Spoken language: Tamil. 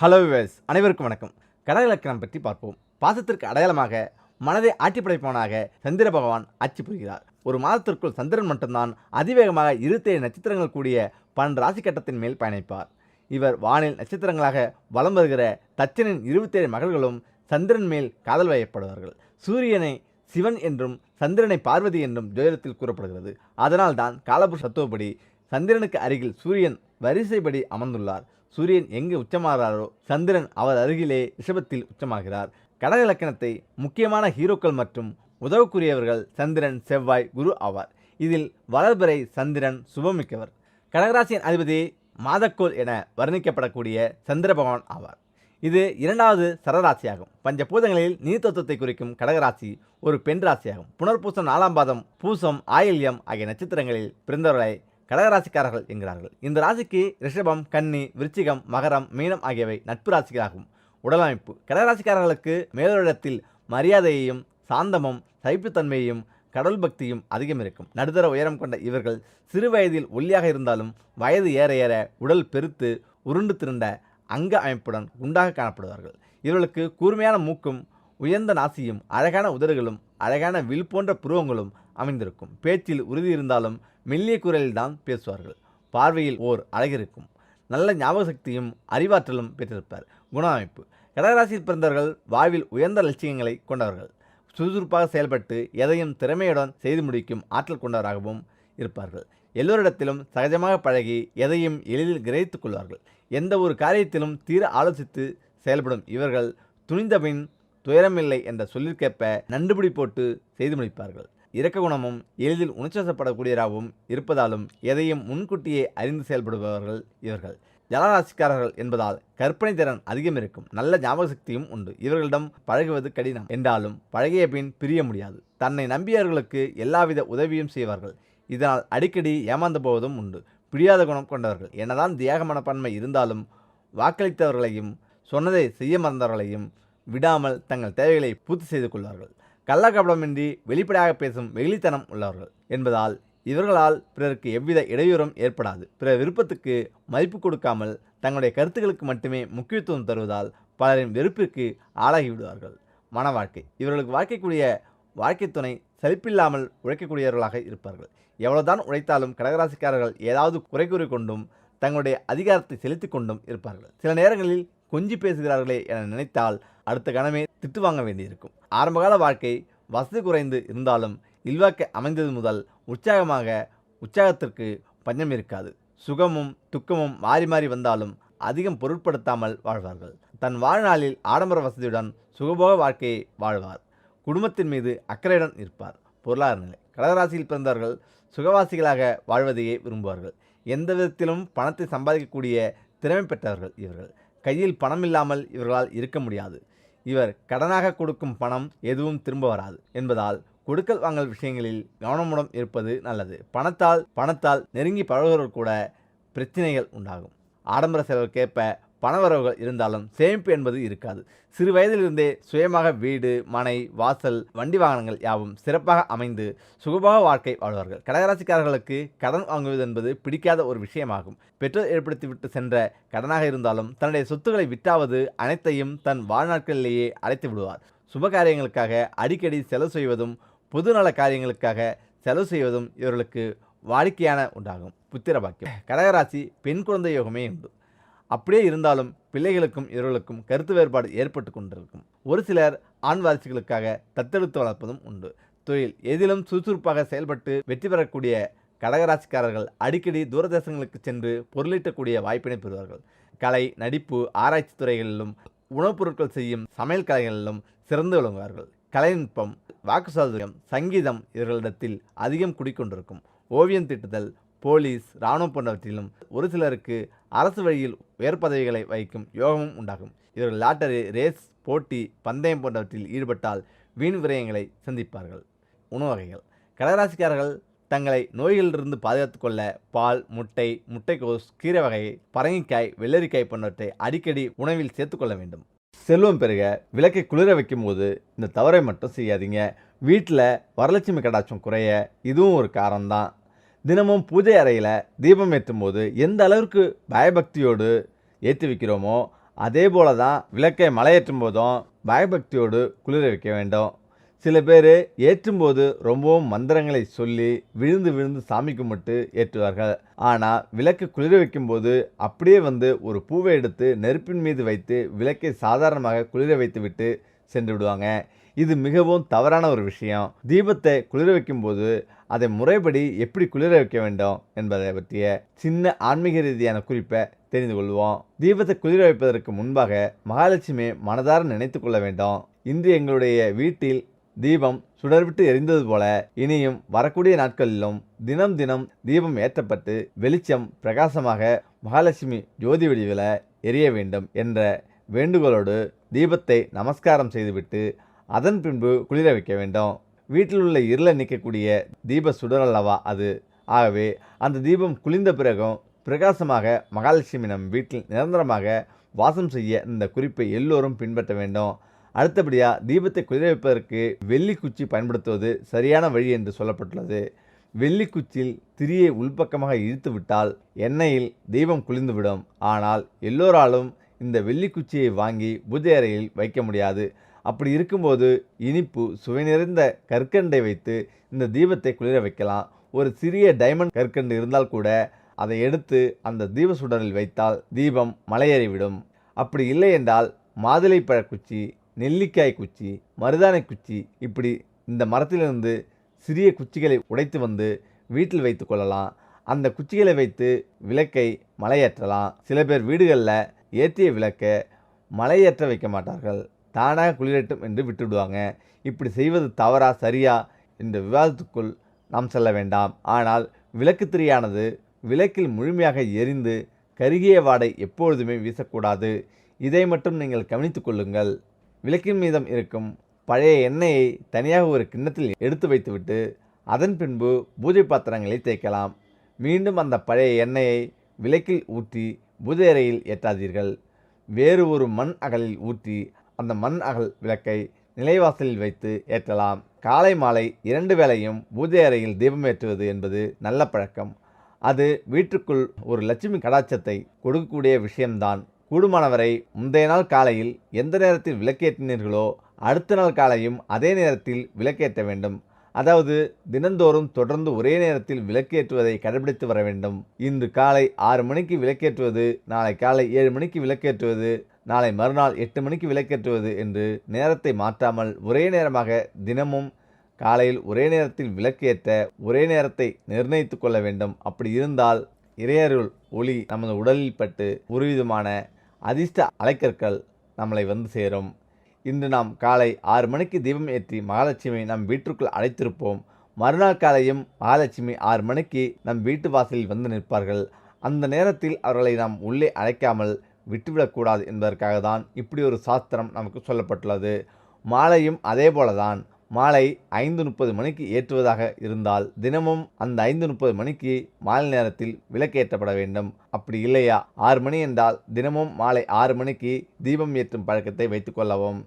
ஹலோ விவேஸ் அனைவருக்கும் வணக்கம். கடக இலக்கணம் பற்றி பார்ப்போம். பாசத்திற்கு அடையாளமாக மனதை ஆட்சி படைப்பவனாக சந்திர பகவான் ஆட்சி புரிகிறார். ஒரு மாதத்திற்குள் சந்திரன் மட்டும்தான் அதிவேகமாக இருபத்தேழு நட்சத்திரங்கள் கூடிய பன்னெண்டு ராசி கட்டத்தின் மேல் பயணிப்பார். இவர் வானில் நட்சத்திரங்களாக வலம் வருகிற தச்சனின் இருபத்தேழு மகள்களும் சந்திரன் மேல் காதல் வயப்படுவார்கள். சூரியனை சிவன் என்றும் சந்திரனை பார்வதி என்றும் ஜோதிடத்தில் கூறப்படுகிறது. அதனால்தான் காலபுர் சத்துவப்படி சந்திரனுக்கு அருகில் சூரியன் வரிசைப்படி அமர்ந்துள்ளார். சூரியன் எங்கு உச்சமாகிறாரோ சந்திரன் அவர் அருகிலே ரிஷபத்தில் உச்சமாகிறார். கடக இலக்கணத்தை முக்கியமான ஹீரோக்கள் மற்றும் உதவுக்குரியவர்கள் சந்திரன் செவ்வாய் குரு ஆவார். இதில் வளர்பிறை சந்திரன் சுபமிக்கவர். கடகராசியின் அதிபதி மாதக்கோள் என வர்ணிக்கப்படக்கூடிய சந்திர பகவான் ஆவார். இது இரண்டாவது சரராசியாகும். பஞ்சபூதங்களில் நீர்த்தத்துவத்தை குறிக்கும் கடகராசி ஒரு பெண் ராசியாகும். புனர்பூசம் நாலாம் பாதம் பூசம் ஆயில்யம் ஆகிய நட்சத்திரங்களில் பிறந்தவர்களை கடகராசிக்காரர்கள் என்கிறார்கள். இந்த ராசிக்கு ரிஷபம் கன்னி விருச்சிகம் மகரம் மீனம் ஆகியவை நட்பு ராசிகளாகும். உடலமைப்பு. கடகராசிக்காரர்களுக்கு மேலோரிடத்தில் மரியாதையையும் சாந்தமும் சகிப்புத்தன்மையையும் கடவுள் பக்தியும் அதிகம் இருக்கும். நடுத்தர உயரம் கொண்ட இவர்கள் சிறு வயதில் ஒல்லியாக இருந்தாலும் வயது ஏற ஏற உடல் பெருத்து உருண்டு திருண்ட அங்க அமைப்புடன் குண்டாக காணப்படுவார்கள். இவர்களுக்கு கூர்மையான மூக்கும் உயர்ந்த நாசியும் அழகான உதடுகளும் அழகான வில் போன்ற புருவங்களும் அமைந்திருக்கும். பேச்சில் உறுதி இருந்தாலும் மெல்லிய குரலில்தான் பேசுவார்கள். பார்வையில் ஓர் அழகிருக்கும் நல்ல ஞாபக சக்தியும் அறிவாற்றலும் பெற்றிருப்பார். குண அமைப்பு கடகராசியில் பிறந்தவர்கள் வாழ்வில் உயர்ந்த லட்சியங்களை கொண்டவர்கள். சுறுசுறுப்பாக செயல்பட்டு எதையும் திறமையுடன் செய்து முடிக்கும் ஆற்றல் கொண்டவராகவும் இருப்பார்கள். எல்லோரிடத்திலும் சகஜமாக பழகி எதையும் எளிதில் கிரகித்துக் கொள்வார்கள். எந்த ஒரு காரியத்திலும் தீர ஆலோசித்து செயல்படும் இவர்கள் துணிந்தபின் துயரமில்லை என்ற சொல்லிற்கேற்ப நண்டுபிடி போட்டு செய்து முடிப்பார்கள். இரக்க குணமும் எளிதில் உணர்ச்சப்படக்கூடியவராகவும் இருப்பதாலும் எதையும் முன்கூட்டியே அறிந்து செயல்படுபவர்கள் இவர்கள். ஜலராசிக்காரர்கள் என்பதால் கற்பனை திறன் அதிகம் இருக்கும். நல்ல ஞாபக சக்தியும் உண்டு. இவர்களிடம் பழகுவது கடினம். என்றாலும் பழகிய பின் பிரிய முடியாது. தன்னை நம்பியவர்களுக்கு எல்லாவித உதவியும் செய்வார்கள். இதனால் அடிக்கடி ஏமாந்து போவதும் உண்டு. பிடியாத குணம் கொண்டவர்கள். என்னதான் தியாக மனப்பான்மை இருந்தாலும் வாக்களித்தவர்களையும் சொன்னதை செய்ய மறந்தவர்களையும் விடாமல் தங்கள் தேவைகளை பூர்த்தி செய்து கொள்வார்கள். கள்ளக்கபடமின்றி வெளிப்படையாக பேசும் வெகுளித்தனம் உள்ளவர்கள் என்பதால் இவர்களால் பிறருக்கு எவ்வித இடையூறும் ஏற்படாது. பிற விருப்பத்துக்கு மதிப்பு கொடுக்காமல் தங்களுடைய கருத்துக்களுக்கு மட்டுமே முக்கியத்துவம் தருவதால் பலரின் வெறுப்பிற்கு ஆளாகிவிடுவார்கள். மன வாழ்க்கை இவர்களுக்கு வாழ்க்கைக்குரிய வாழ்க்கை துணை சலிப்பில்லாமல் உழைக்கக்கூடியவர்களாக இருப்பார்கள். எவ்வளவுதான் உழைத்தாலும் கடகராசிக்காரர்கள் ஏதாவது குறை கூறி கொண்டும் தங்களுடைய அதிகாரத்தை செலுத்தி கொண்டும் இருப்பார்கள். சில நேரங்களில் கொஞ்சி பேசுகிறார்களே என நினைத்தால் அடுத்த கணமே திட்டு வாங்க வேண்டியிருக்கும். ஆரம்பகால வாழ்க்கை வசதி குறைந்து இருந்தாலும் இல்வாக்க அமைந்தது முதல் உற்சாகமாக உற்சாகத்திற்கு பஞ்சம் இருக்காது. சுகமும் துக்கமும் மாறி மாறி வந்தாலும் அதிகம் பொருட்படுத்தாமல் வாழ்வார்கள். தன் வாழ்நாளில் ஆடம்பர வசதியுடன் சுகபோக வாழ்க்கையை வாழ்வார். குடும்பத்தின் மீது அக்கறையுடன் இருப்பார். பொருளாதார நிலை. கடகராசியில் பிறந்தவர்கள் சுகவாசிகளாக வாழ்வதையே விரும்புவார்கள். எந்த விதத்திலும் பணத்தை சம்பாதிக்கக்கூடிய திறமை பெற்றவர்கள் இவர்கள். கையில் பணம் இல்லாமல் இவர்களால் இருக்க முடியாது. இவர் கடனாக கொடுக்கும் பணம் எதுவும் திரும்ப வராது என்பதால் கொடுக்கல் வாங்கல் விஷயங்களில் கவனமுடன் இருப்பது நல்லது. பணத்தால் பணத்தால் நெருங்கி பழகுவர்கள் கூட பிரச்சனைகள் உண்டாகும். ஆடம்பர செலவுக்கேற்ப பணவரவுகள் இருந்தாலும் சேமிப்பு என்பது இருக்காது. சிறு வயதிலிருந்தே சுயமாக வீடு மனை வாசல் வண்டி வாகனங்கள் யாவும் சிறப்பாக அமைந்து சுகமாக வாழ்க்கை வாழ்வார்கள். கடகராசிக்காரர்களுக்கு கடன் வாங்குவது என்பது பிடிக்காத ஒரு விஷயமாகும். பெற்றோர் ஏற்படுத்திவிட்டு சென்ற கடனாக இருந்தாலும் தன்னுடைய சொத்துக்களை விட்டாவது அனைத்தையும் தன் வாழ்நாட்களிலேயே அடைத்து விடுவார். சுப காரியங்களுக்காக அடிக்கடி செலவு செய்வதும் பொதுநல காரியங்களுக்காக செலவு செய்வதும் இவர்களுக்கு வாடிக்கையான உண்டாகும் புத்திர பாக்கியம். கடகராசி பெண் குழந்தை யோகமே உண்டு. அப்படியே இருந்தாலும் பிள்ளைகளுக்கும் இவர்களுக்கும் கருத்து வேறுபாடு ஏற்பட்டு கொண்டிருக்கும். ஒரு சிலர் ஆண் வாரிசுகளுக்காக தத்தெடுத்து வளர்ப்பதும் உண்டு. தொழில் எதிலும் சுறுசுறுப்பாக செயல்பட்டு வெற்றி பெறக்கூடிய கடகராசிக்காரர்கள் அடிக்கடி தூரதேசங்களுக்கு சென்று பொருளீட்டக்கூடிய வாய்ப்பினை பெறுவார்கள். கலை நடிப்பு ஆராய்ச்சி துறைகளிலும் உணவுப் பொருட்கள் செய்யும் சமையல் கலைகளிலும் சிறந்து விளங்குவார்கள். கலைநுட்பம் வாக்கு சாதுரியம் சங்கீதம் இவர்களிடத்தில் அதிகம் குடிக்கொண்டிருக்கும். ஓவியம் தீட்டுதல் போலீஸ் இராணுவம் போன்றவற்றிலும் ஒரு சிலருக்கு அரசு வழியில் உயர் பதவிகளை வகிக்கும் யோகமும் உண்டாகும். இவர்கள் லாட்டரி ரேஸ் போட்டி பந்தயம் போன்றவற்றில் ஈடுபட்டால் வீண் விரயங்களை சந்திப்பார்கள். உணவு வகைகள். கடகராசிக்காரர்கள் தங்களை நோய்களிலிருந்து பாதுகாத்து கொள்ள பால் முட்டை முட்டைக்கோஸ் கீரை வகை பரங்கிக்காய் வெள்ளரிக்காய் போன்றவற்றை அடிக்கடி உணவில் சேர்த்துக்கொள்ள வேண்டும். செல்வம் பெருக விளக்கை குளிர வைக்கும் போது இந்த தவறை மட்டும் செய்யாதீங்க. வீட்டில் வரலட்சுமி கடாட்சம் குறைய இதுவும் ஒரு காரணம்தான். தினமும் பூஜை அறையில் தீபம் ஏற்றும் போது எந்த அளவிற்கு பயபக்தியோடு ஏற்றி வைக்கிறோமோ அதே போல தான் விளக்கை மலையேற்றும் போதும் பயபக்தியோடு குளிர வைக்க வேண்டும். சில பேர் ஏற்றும்போது ரொம்பவும் மந்திரங்களை சொல்லி விழுந்து விழுந்து சாமி கும்பிட்டு ஏற்றுவார்கள். ஆனால் விளக்கு குளிர வைக்கும்போது அப்படியே வந்து ஒரு பூவை எடுத்து நெருப்பின் மீது வைத்து விளக்கை சாதாரணமாக குளிர வைத்து விட்டு சென்று விடுவாங்க. இது மிகவும் தவறான ஒரு விஷயம். தீபத்தை குளிர வைக்கும்போது அதை முறைப்படி எப்படி குளிர வைக்க வேண்டும் என்பதை பற்றிய சின்ன ஆன்மீக ரீதியான குறிப்பை தெரிந்து கொள்வோம். தீபத்தை குளிர வைப்பதற்கு முன்பாக மகாலட்சுமி மனதார நினைத்து கொள்ள வேண்டும். இன்று எங்களுடைய வீட்டில் தீபம் சுடர்விட்டு எரிந்தது போல இனியும் வரக்கூடிய நாட்களிலும் தினம் தினம் தீபம் ஏற்றப்பட்டு வெளிச்சம் பிரகாசமாக மகாலட்சுமி ஜோதி வடிவில் எரிய வேண்டும் என்ற வேண்டுகோளோடு தீபத்தை நமஸ்காரம் செய்துவிட்டு அதன் பின்பு குளிர வைக்க வேண்டும். வீட்டில் உள்ள இருளை நீக்கக்கூடிய தீப சுடர் அல்லவா அது? ஆகவே அந்த தீபம் குளிர்ந்த பிறகும் பிரகாசமாக மகாலட்சுமி நம் வீட்டில் நிரந்தரமாக வாசம் செய்ய இந்த குறிப்பை எல்லோரும் பின்பற்ற வேண்டும். அடுத்தபடியாக தீபத்தை குளிர வைப்பதற்கு வெள்ளி குச்சி பயன்படுத்துவது சரியான வழி என்று சொல்லப்பட்டுள்ளது. வெள்ளி குச்சியில் திரியை உள்பக்கமாக இழுத்து விட்டால் எண்ணெயில் தீபம் குளிர்ந்துவிடும் ஆனால் எல்லோராலும் இந்த வெள்ளி குச்சியை வாங்கி பூஜை அறையில் வைக்க முடியாது. அப்படி இருக்கும்போது இனிப்பு சுவை நிறைந்த கற்கண்டை வைத்து இந்த தீபத்தை குளிர வைக்கலாம். ஒரு சிறிய டைமண்ட் கற்கண்டு இருந்தால் கூட அதை எடுத்து அந்த தீப சுடரில் வைத்தால் தீபம் மலையேறிவிடும். அப்படி இல்லை என்றால் மாதுளைப்பழ குச்சி நெல்லிக்காய் குச்சி மருதானை குச்சி இப்படி இந்த மரத்திலிருந்து சிறிய குச்சிகளை உடைத்து வந்து வீட்டில் வைத்து கொள்ளலாம். அந்த குச்சிகளை வைத்து விளக்கை மலையேற்றலாம். சில பேர் வீடுகளில் ஏற்றிய விளக்கை மலையேற்ற வைக்க மாட்டார்கள். தானாக குளிரட்டும் என்று விட்டுவிடுவாங்க. இப்படி செய்வது தவறா சரியா என்ற விவாதத்துக்குள் நாம் செல்ல வேண்டாம். ஆனால் விளக்கு திரியானது விளக்கில் முழுமையாக எரிந்து கருகிய வாடை எப்பொழுதுமே வீசக்கூடாது. இதை மட்டும் நீங்கள் கவனித்து கொள்ளுங்கள். விளக்கின் மீதம் இருக்கும் பழைய எண்ணெயை தனியாக ஒரு கிண்ணத்தில் எடுத்து வைத்துவிட்டு அதன் பின்பு பூஜை பாத்திரங்களை தேய்க்கலாம். மீண்டும் அந்த பழைய எண்ணெயை விளக்கில் ஊற்றி பூஜை அறையில் ஏற்றாதீர்கள். வேறு ஒரு மண் அகலில் ஊற்றி அந்த மண் அகல் விளக்கை நிலைவாசலில் வைத்து ஏற்றலாம். காலை மாலை இரண்டு வேளையும் பூஜை அறையில் தீபம் ஏற்றுவது என்பது நல்ல பழக்கம். அது வீட்டுக்குள் ஒரு லட்சுமி கடாட்சத்தை கொடுக்கக்கூடிய விஷயம்தான். கூடுமானவரை முந்தைய நாள் காலையில் எந்த நேரத்தில் விளக்கேற்றினீர்களோ அடுத்த நாள் காலையும் அதே நேரத்தில் விளக்கேற்ற வேண்டும். அதாவது தினந்தோறும் தொடர்ந்து ஒரே நேரத்தில் விளக்கேற்றுவதை கடைபிடித்து வர வேண்டும். இன்று காலை ஆறு மணிக்கு விளக்கேற்றுவது நாளை காலை ஏழு மணிக்கு விளக்கேற்றுவது நாளை மறுநாள் எட்டு மணிக்கு விளக்கேற்றுவது என்று நேரத்தை மாற்றாமல் ஒரே நேரமாக தினமும் காலையில் ஒரே நேரத்தில் விளக்கேற்ற ஒரே நேரத்தை நிர்ணயித்து கொள்ள வேண்டும். அப்படி இருந்தால் இறையருள் ஒளி நமது உடலில் பட்டு ஒருவிதமான அதிர்ஷ்ட அலைக்கற்கள் நம்மளை வந்து சேரும். இன்று நாம் காலை ஆறு மணிக்கு தீபம் ஏற்றி மகாலட்சுமி நம் வீட்டிற்குள் அழைத்திருப்போம். மறுநாள் காலையும் மகாலட்சுமி ஆறு மணிக்கு நம் வீட்டு வாசலில் வந்து நிற்பார்கள். அந்த நேரத்தில் அவர்களை நாம் உள்ளே அழைக்காமல் விட்டுவிடக்கூடாது என்பதற்காக தான் இப்படி ஒரு சாஸ்திரம் நமக்கு சொல்லப்பட்டுள்ளது. மாலையும் அதே போலதான் மாலை ஐந்து முப்பது மணிக்கு ஏற்றுவதாக இருந்தால் தினமும் அந்த ஐந்து முப்பது மணிக்கு மாலை நேரத்தில் விளக்கேற்றப்பட வேண்டும். அப்படி இல்லையா? ஆறு மணி என்றால் தினமும் மாலை ஆறு மணிக்கு தீபம் ஏற்றும் பழக்கத்தை வைத்துக்கொள்ளவும்